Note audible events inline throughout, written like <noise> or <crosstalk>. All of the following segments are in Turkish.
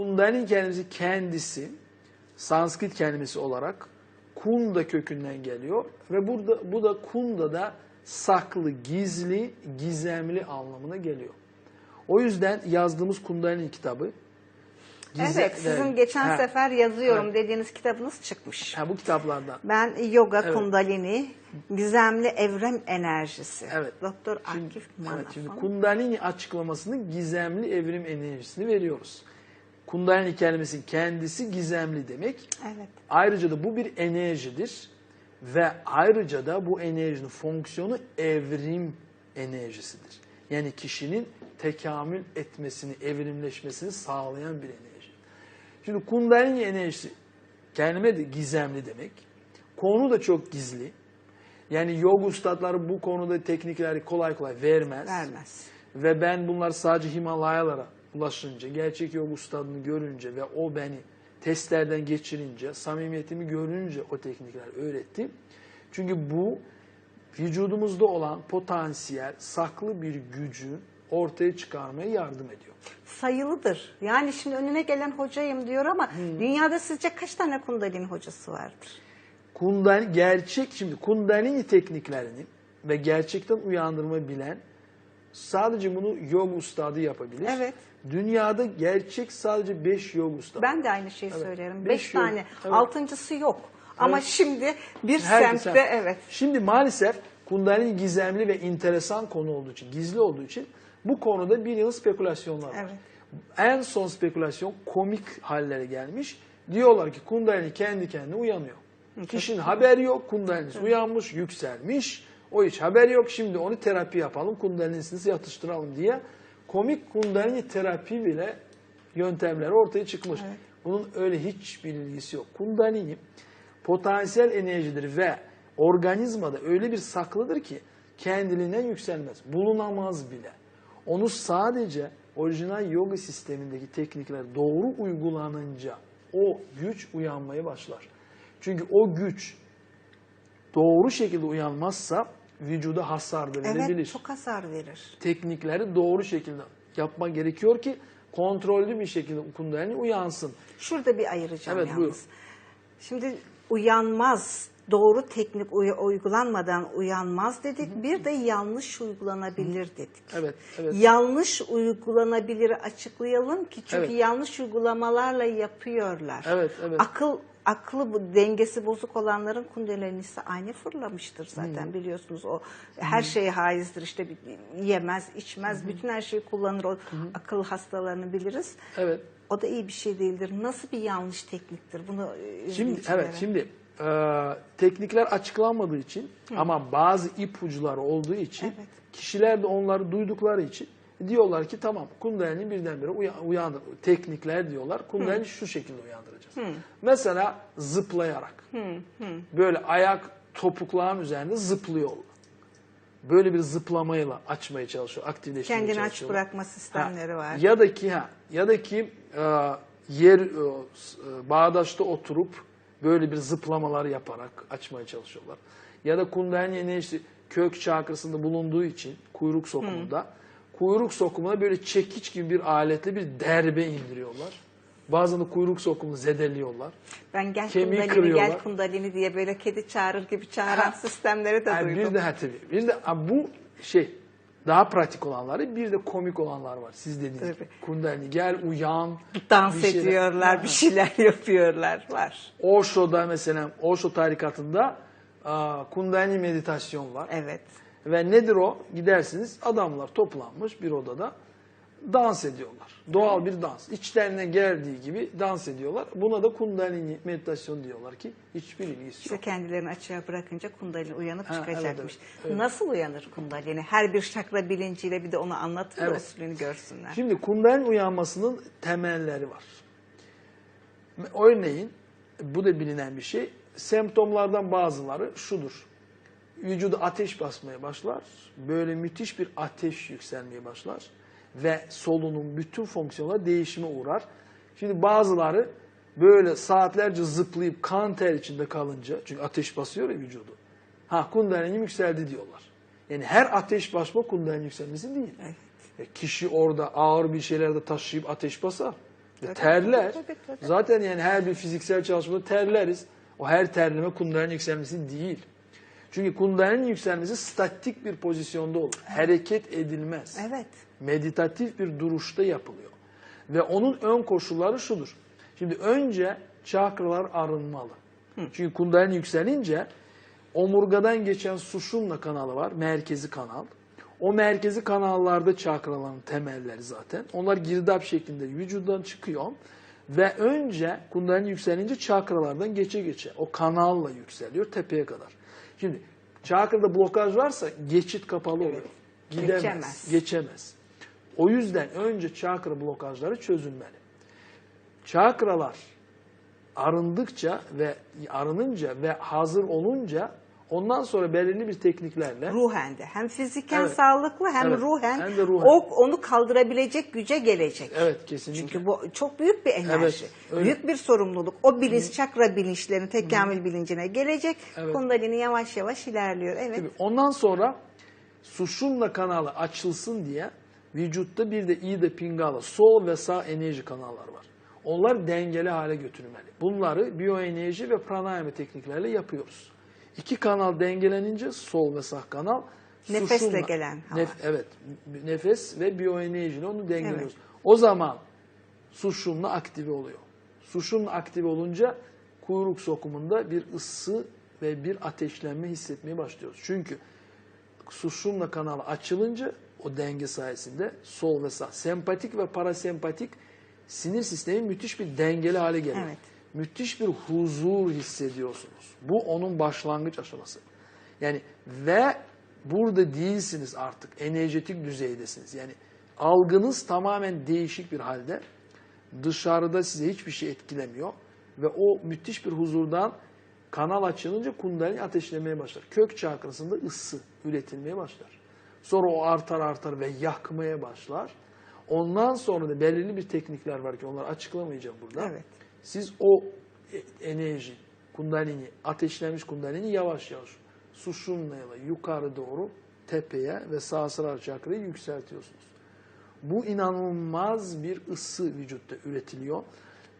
Kundalini kelimesi kendisi Sanskrit kelimesi olarak kunda kökünden geliyor ve burada bu da kunda da saklı, gizli, gizemli anlamına geliyor. O yüzden yazdığımız Kundalini kitabı gizem- Evet, sizin geçen Ha, sefer yazıyorum Evet. dediğiniz kitabınız çıkmış. ha, bu kitaplardan. Ben yoga, Evet. kundalini, gizemli evrim enerjisi. Evet. Doktor Akif Manaf. evet, şimdi Kundalini açıklamasının gizemli evrim enerjisini veriyoruz. Kundalini kelimesinin kendisi gizemli demek. Evet. Ayrıca da bu bir enerjidir ve ayrıca da bu enerjinin fonksiyonu evrim enerjisidir. Yani kişinin tekamül etmesini, evrimleşmesini sağlayan bir enerji. Şimdi kundalini enerjisi kelime de gizemli demek. Konu da çok gizli. Yani yoga ustadları bu konuda teknikleri kolay kolay vermez. Vermez. Ve ben bunlar sadece Himalayalara ulaşınca, gerçek yoga ustadını görünce ve o beni testlerden geçirince, samimiyetimi görünce o teknikler öğrettim. Çünkü bu vücudumuzda olan potansiyel, saklı bir gücü ortaya çıkarmaya yardım ediyor. Sayılıdır. Yani şimdi önüne gelen hocayım diyor ama Hmm. dünyada sizce kaç tane kundalini hocası vardır? Kundalini, gerçek şimdi kundalini tekniklerini ve gerçekten uyandırma bilen sadece bunu yoga ustadı yapabilir. Evet. Dünyada gerçek sadece 5 yoga ustadı. Ben de aynı şeyi Evet. söylerim. Beş Beş, yok. tane. Evet. Altıncısı yok. Ama Evet. şimdi bir Herkes- semtte ha. evet. Şimdi maalesef Kundalini gizemli ve enteresan konu olduğu için, gizli olduğu için bu konuda bir yıl spekülasyonlar var. Evet. En son spekülasyon komik hallere gelmiş. Diyorlar ki Kundalini kendi kendine uyanıyor. Kişinin haberi yok, Kundalinisi uyanmış, yükselmiş. O hiç haberi yok, şimdi onu terapi yapalım, Kundalinisini yatıştıralım diye. Komik Kundalini terapi bile yöntemleri ortaya çıkmış. Evet. Bunun öyle hiçbir ilgisi yok. Kundalini potansiyel enerjidir ve organizmada öyle bir saklıdır ki kendiliğinden yükselmez. Bulunamaz bile. Onu sadece orijinal yoga sistemindeki teknikler doğru uygulanınca o güç uyanmaya başlar. Çünkü o güç doğru şekilde uyanmazsa vücuda hasar da verebilir. Evet çok hasar verir. Teknikleri doğru şekilde yapma gerekiyor ki kontrollü bir şekilde kundalini uyansın. Şurada bir ayıracağım Evet, yalnız. buyur. Şimdi uyanmaz, doğru teknik uy- uygulanmadan uyanmaz dedik. Bir de yanlış uygulanabilir dedik. Evet, evet. Yanlış uygulanabilir açıklayalım ki çünkü Evet. yanlış uygulamalarla yapıyorlar. Evet, evet. Akıl aklı bu dengesi bozuk olanların kundelinisi aynı fırlamıştır zaten biliyorsunuz o her şeye haizdir işte yemez içmez bütün her şeyi kullanır o akıl hastalarını biliriz. Evet. O da iyi bir şey değildir. Nasıl bir yanlış tekniktir? Bunu e, Şimdi izleyicilere- evet şimdi e, teknikler açıklanmadığı için ama bazı ipuçları olduğu için Evet. kişiler de onları duydukları için diyorlar ki tamam kundalini birdenbire uya- uyandır. Teknikler diyorlar. Kundalini şu şekilde uyandıracağız. Mesela zıplayarak. Böyle ayak topukların üzerinde zıplıyor. Böyle bir zıplamayla açmaya çalışıyor, aktifleşmeye kendini aç çalışıyor. bırakma sistemleri Ha, var. Ya da ki ha ya da ki e, yer e, e, bağdaşta oturup böyle bir zıplamalar yaparak açmaya çalışıyorlar. Ya da kundalini enerjisi kök çakrasında bulunduğu için kuyruk sokumunda kuyruk sokumuna böyle çekiç gibi bir aletle bir derbe indiriyorlar. Bazen de kuyruk sokumunu zedeliyorlar. Ben gel kemiği kundalini kırıyorlar. gel kundalini diye böyle kedi çağırır gibi çağıran sistemleri de Yani duydum. bir de ha, tabii. Bir de ha, bu şey daha pratik olanları bir de komik olanlar var. Siz dediğiniz. Tabii. Kundalini gel uyan. Dans bir şeyler- ediyorlar, bir şeyler <laughs> yapıyorlar. Var. Osho'da mesela Osho tarikatında Kundalini meditasyon var. Evet. Ve nedir o? Gidersiniz adamlar toplanmış bir odada dans ediyorlar. Doğal bir dans. İçlerine geldiği gibi dans ediyorlar. Buna da Kundalini meditasyon diyorlar ki hiçbir ilgisi İşte yok. kendilerini açığa bırakınca kundalini uyanıp Ha, çıkacakmış. evet, evet, evet. Nasıl uyanır kundalini? Her bir çakra bilinciyle bir de onu anlatın da Evet. usulünü görsünler. Şimdi kundalini uyanmasının temelleri var. Örneğin bu da bilinen bir şey. Semptomlardan bazıları şudur. Vücuda ateş basmaya başlar. Böyle müthiş bir ateş yükselmeye başlar. Ve solunum bütün fonksiyonlar değişime uğrar. Şimdi bazıları böyle saatlerce zıplayıp kan ter içinde kalınca çünkü ateş basıyor ya vücudu. Ha kundalini yükseldi diyorlar. Yani her ateş basma kundalini yükselmesi değil. Evet. E, kişi orada ağır bir şeyler de taşıyıp ateş basar. Ve Tabii, terler. tabii, tabii, tabii. Zaten yani her bir fiziksel çalışmada terleriz. O her terleme kundalini yükselmesi değil. Çünkü kundalini yükselmesi statik bir pozisyonda olur. Hareket edilmez. Evet. Meditatif bir duruşta yapılıyor. Ve onun ön koşulları şudur. Şimdi önce çakralar arınmalı. Çünkü kundalini yükselince omurgadan geçen sushumna kanalı var. Merkezi kanal. O merkezi kanallarda çakraların temelleri zaten. Onlar girdap şeklinde vücuttan çıkıyor. Ve önce kundalini yükselince çakralardan geçe geçe o kanalla yükseliyor tepeye kadar. Şimdi çakrada blokaj varsa geçit kapalı oluyor. Gidemez, Geçemez. geçemez. O yüzden önce çakra blokajları çözülmeli. Çakralar arındıkça ve arınınca ve hazır olunca ondan sonra belirli bir tekniklerle Ruhen de. Hem fiziken Evet. sağlıklı hem Evet, ruhen, hem de ruhen. O, onu kaldırabilecek güce gelecek. evet kesinlikle Çünkü bu çok büyük bir enerji. Evet, öyle. büyük bir sorumluluk. O bilinç, çakra bilinçlerin tekamül bilincine gelecek. Evet. Kundalini yavaş yavaş ilerliyor. Evet. Tabii. Ondan sonra Sushumna kanalı açılsın diye vücutta bir de İda Pingala, sol ve sağ enerji kanalları var. Onlar dengeli hale götürülmeli. Bunları biyoenerji ve pranayama tekniklerle yapıyoruz. İki kanal dengelenince sol ve sağ kanal Nefesle sushumna. gelen hava. Nef- evet. Nefes ve biyoenerjiyle onu dengeliyoruz. O zaman sushumna aktive oluyor. Sushumna aktive olunca kuyruk sokumunda bir ısı ve bir ateşlenme hissetmeye başlıyoruz. Çünkü sushumna kanalı açılınca o denge sayesinde sol ve sağ sempatik ve parasempatik sinir sistemi müthiş bir dengeli hale geliyor. Evet. Müthiş bir huzur hissediyorsunuz. Bu onun başlangıç aşaması. Yani ve burada değilsiniz artık. Enerjetik düzeydesiniz. Yani algınız tamamen değişik bir halde. Dışarıda size hiçbir şey etkilemiyor. Ve o müthiş bir huzurdan kanal açılınca kundalini ateşlemeye başlar. Kök çakrasında ısı üretilmeye başlar. Sonra o artar artar ve yakmaya başlar. Ondan sonra da belirli bir teknikler var ki onları açıklamayacağım burada. Evet. Siz o e- enerji, kundalini, ateşlenmiş kundalini yavaş yavaş sushumna'yla yukarı doğru tepeye ve sahasrar çakrayı yükseltiyorsunuz. Bu inanılmaz bir ısı vücutta üretiliyor.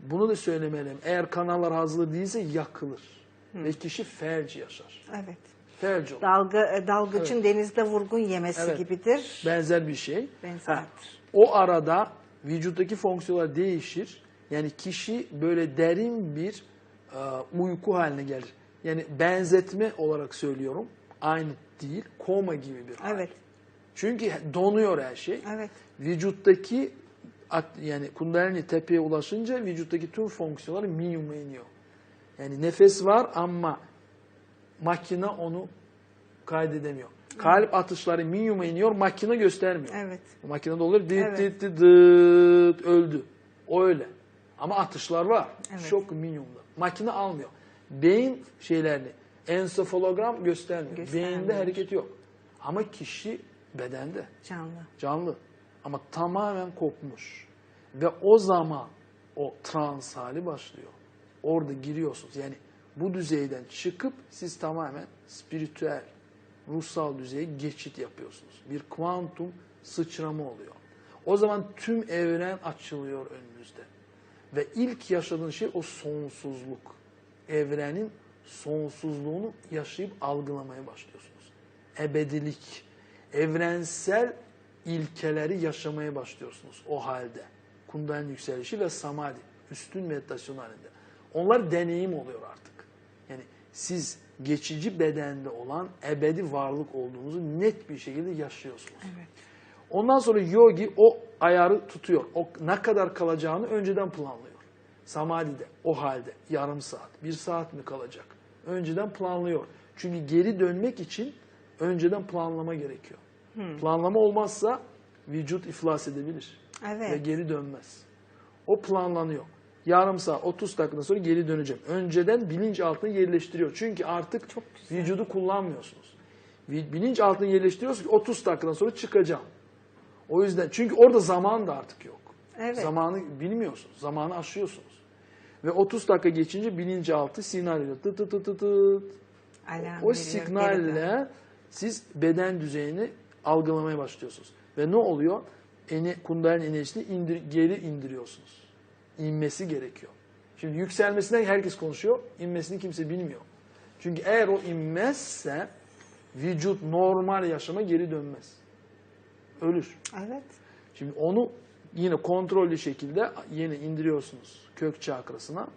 Bunu da söylemeliyim. Eğer kanallar hazır değilse yakılır. Ve kişi felç yaşar. Evet. Felç olur. Dalga, e, dalgıçın denizde vurgun yemesi Evet. gibidir. Benzer bir şey. Benzerdir. Ha, O arada vücuttaki fonksiyonlar değişir. Yani kişi böyle derin bir e, uyku haline gelir. Yani benzetme olarak söylüyorum. Aynı değil. Koma gibi bir hal. Evet. Çünkü donuyor her şey. Evet. Vücuttaki yani kundalini tepeye ulaşınca vücuttaki tüm fonksiyonlar minimuma iniyor. Yani nefes var ama makine onu kaydedemiyor. Kalp atışları minimuma iniyor, makine göstermiyor. Evet. Makinede olur dit Evet. dit dit dıt öldü. O öyle. Ama atışlar var. Evet. Çok minimumda. Makine almıyor. Beyin şeylerini ensefalogram göstermiyor. Göstermiyor. Beyinde hareket yok. Ama kişi bedende Canlı. canlı ama tamamen kopmuş. Ve o zaman o trans hali başlıyor. Orada giriyorsunuz. Yani bu düzeyden çıkıp siz tamamen spiritüel, ruhsal düzeye geçit yapıyorsunuz. Bir kuantum sıçrama oluyor. O zaman tüm evren açılıyor önünüzde. Ve ilk yaşadığın şey o sonsuzluk. Evrenin sonsuzluğunu yaşayıp algılamaya başlıyorsunuz. Ebedilik, evrensel ilkeleri yaşamaya başlıyorsunuz o halde. Kundalini yükselişi ve samadhi, üstün meditasyon halinde. Onlar deneyim oluyor artık. Yani siz geçici bedende olan ebedi varlık olduğunuzu net bir şekilde yaşıyorsunuz. Evet. Ondan sonra yogi o ayarı tutuyor. O ne kadar kalacağını önceden planlıyor. Samadhi'de o halde yarım saat, bir saat mi kalacak? Önceden planlıyor. Çünkü geri dönmek için önceden planlama gerekiyor. Planlama olmazsa vücut iflas edebilir. Evet. Ve geri dönmez. O planlanıyor. Yarım saat, 30 dakikadan sonra geri döneceğim. Önceden bilinçaltına yerleştiriyor. Çünkü artık Çok güzel. vücudu kullanmıyorsunuz. Vi- Bilinçaltına yerleştiriyorsunuz ki 30 dakikadan sonra çıkacağım. O yüzden çünkü orada zaman da artık yok. Evet. Zamanı bilmiyorsunuz. Zamanı aşıyorsunuz. Ve 30 dakika geçince bilinçaltı sinyal veriyor. Tıt tıt tıt tıt tıt. Alarm O veriyor, signalle siz beden düzeyini algılamaya başlıyorsunuz. Ve ne oluyor? Ene, kundalini enerjisini indir, geri indiriyorsunuz. inmesi gerekiyor. Şimdi yükselmesinden herkes konuşuyor, inmesini kimse bilmiyor. Çünkü eğer o inmezse vücut normal yaşama geri dönmez. Ölür. Evet. Şimdi onu yine kontrollü şekilde yine indiriyorsunuz kök çakrasına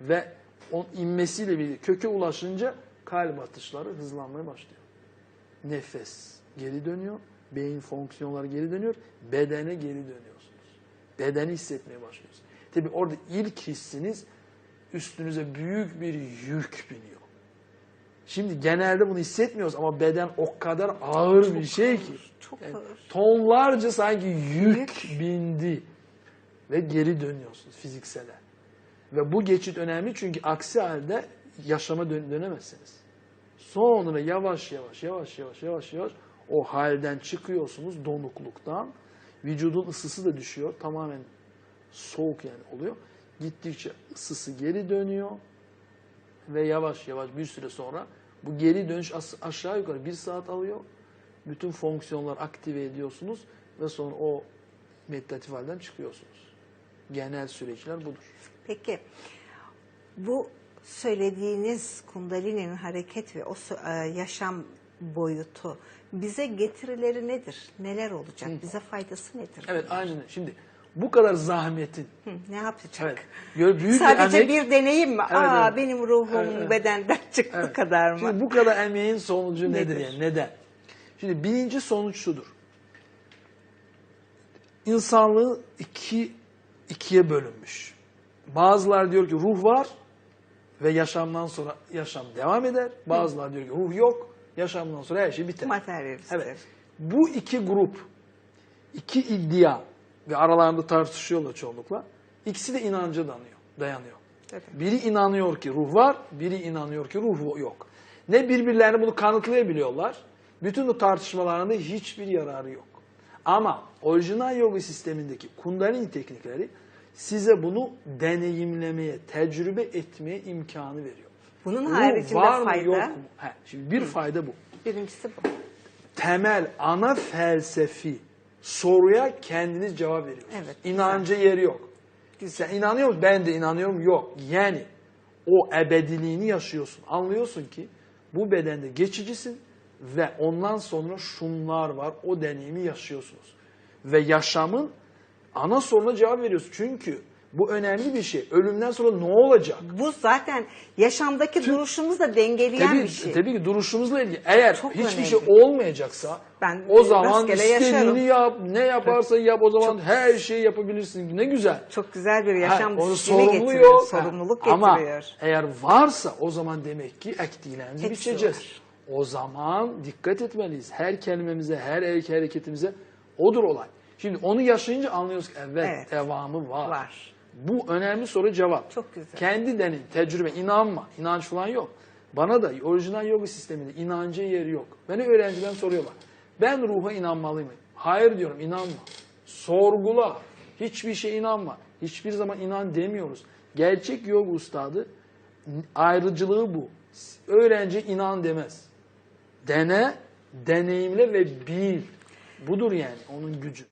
ve o inmesiyle birlikte köke ulaşınca kalp atışları hızlanmaya başlıyor. Nefes geri dönüyor, beyin fonksiyonları geri dönüyor, bedene geri dönüyorsunuz. Bedeni hissetmeye başlıyorsunuz. Tabi orada ilk hissiniz üstünüze büyük bir yük biniyor. Şimdi genelde bunu hissetmiyoruz ama beden o kadar ağır bir şey ki. Çok Yani ağır. tonlarca sanki yük, Yük. bindi ve geri dönüyorsunuz fiziksele. Ve bu geçit önemli çünkü aksi halde yaşama dön- dönemezsiniz. Sonra yavaş yavaş yavaş yavaş yavaş yavaş o halden çıkıyorsunuz donukluktan. Vücudun ısısı da düşüyor. Tamamen soğuk yani oluyor. Gittikçe ısısı geri dönüyor ve yavaş yavaş bir süre sonra bu geri dönüş aşağı yukarı bir saat alıyor. Bütün fonksiyonlar aktive ediyorsunuz ve sonra o meditatif halden çıkıyorsunuz. Genel süreçler budur. Peki bu söylediğiniz kundalinin hareket ve o e, yaşam boyutu bize getirileri nedir? Neler olacak? Bize faydası nedir? Evet aynen. Şimdi bu kadar zahmetin Hı, ne yapacak? evet, büyük Sadece emek, bir deneyim mi? Evet, Aa evet. benim ruhum Evet, evet. bedenden çıktı Evet. kadar mı? Şimdi bu kadar emeğin sonucu nedir? Nedir? yani? Neden? Şimdi birinci sonuç şudur. İnsanlığı iki, ikiye bölünmüş. Bazılar diyor ki ruh var ve yaşamdan sonra yaşam devam eder. Bazılar diyor ki ruh yok, yaşamdan sonra her şey biter. Materyalist. Evet. Bu iki grup, iki iddia ve aralarında tartışıyorlar çoğunlukla. İkisi de inanca dayanıyor. dayanıyor. Evet. Biri inanıyor ki ruh var, biri inanıyor ki ruh yok. Ne birbirlerine bunu kanıtlayabiliyorlar. Bütün bu tartışmalarında hiçbir yararı yok. Ama orijinal yoga sistemindeki kundalini teknikleri size bunu deneyimlemeye, tecrübe etmeye imkanı veriyor. Bunun Ruh haricinde var mı fayda? yok mu? He, şimdi bir fayda bu Birincisi bu. temel ana felsefi soruya kendiniz cevap veriyorsunuz. Evet, İnanca yeri yok. Sen inanıyor musun? Ben de inanıyorum. Yok. Yani o ebediliğini yaşıyorsun. Anlıyorsun ki bu bedende geçicisin ve ondan sonra şunlar var. O deneyimi yaşıyorsunuz. Ve yaşamın ana soruna cevap veriyorsun. Çünkü bu önemli bir şey. Ölümden sonra ne olacak? Bu zaten yaşamdaki duruşumuzu da dengeleyen Tabii, bir şey. tabii ki duruşumuzla ilgili. Eğer Çok hiçbir önemli. şey olmayacaksa Ben o zaman istediğini yaşarım. yap, ne yaparsan yap o zaman her şeyi yapabilirsin. Ne güzel. Çok güzel bir yaşam Ha, onu disiplini sorumlu getiriyor. Sorumluluk Ha, Ama getiriyor. eğer varsa o zaman demek ki ektiğlerimizi Hepsi biçeceğiz. var. O zaman dikkat etmeliyiz. Her kelimemize, her hareketimize odur olay. Şimdi onu yaşayınca anlıyoruz ki evet, Evet. devamı var. Var. Bu önemli soru cevap. Çok güzel. Kendi denin, tecrübe, inanma. İnanç falan yok. Bana da orijinal yoga sisteminde inancı yeri yok. Beni öğrenciden soruyorlar. Ben ruha inanmalı mıyım? Hayır diyorum inanma. Sorgula. Hiçbir şey inanma. Hiçbir zaman inan demiyoruz. Gerçek yoga ustadı ayrıcılığı bu. Öğrenci inan demez. Dene, deneyimle ve bil. Budur yani onun gücü.